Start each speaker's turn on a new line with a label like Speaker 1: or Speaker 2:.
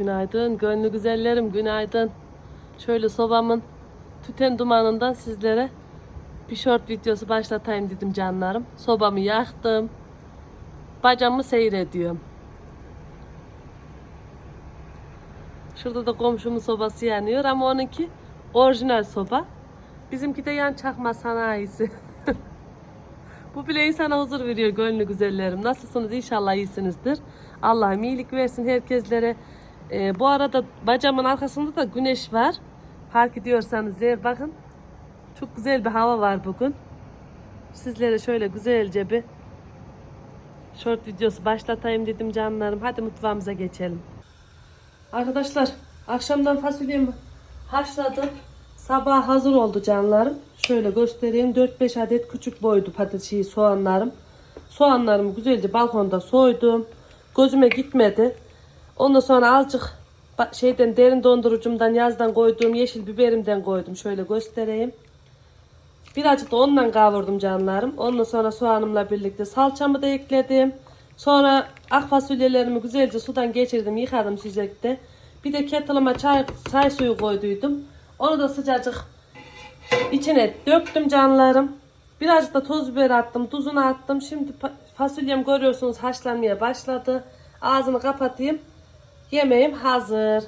Speaker 1: Günaydın gönlü güzellerim günaydın. Şöyle sobamın tüten dumanından sizlere bir short videosu başlatayım dedim canlarım. Sobamı yaktım. Bacamı seyrediyorum. Şurada da komşumun sobası yanıyor ama onunki orijinal soba. Bizimki de yan çakma sanayisi. Bu bile insana huzur veriyor gönlü güzellerim. Nasılsınız? İnşallah iyisinizdir. Allah'ım iyilik versin herkeslere. Ee, bu arada bacamın arkasında da güneş var. Fark ediyorsanız eğer bakın. Çok güzel bir hava var bugün. Sizlere şöyle güzelce bir short videosu başlatayım dedim canlarım. Hadi mutfağımıza geçelim. Arkadaşlar akşamdan fasulyemi haşladım. Sabah hazır oldu canlarım. Şöyle göstereyim. 4-5 adet küçük boydu patates soğanlarım. Soğanlarımı güzelce balkonda soydum. Gözüme gitmedi. Ondan sonra azıcık şeyden derin dondurucumdan yazdan koyduğum yeşil biberimden koydum. Şöyle göstereyim. Birazcık da ondan kavurdum canlarım. Ondan sonra soğanımla birlikte salçamı da ekledim. Sonra ak fasulyelerimi güzelce sudan geçirdim, yıkadım süzekte. Bir de kettle'ıma çay, çay suyu koyduydum. Onu da sıcacık içine döktüm canlarım. Birazcık da toz biber attım, tuzunu attım. Şimdi fasulyem görüyorsunuz haşlanmaya başladı. Ağzını kapatayım. Yemeğim hazır.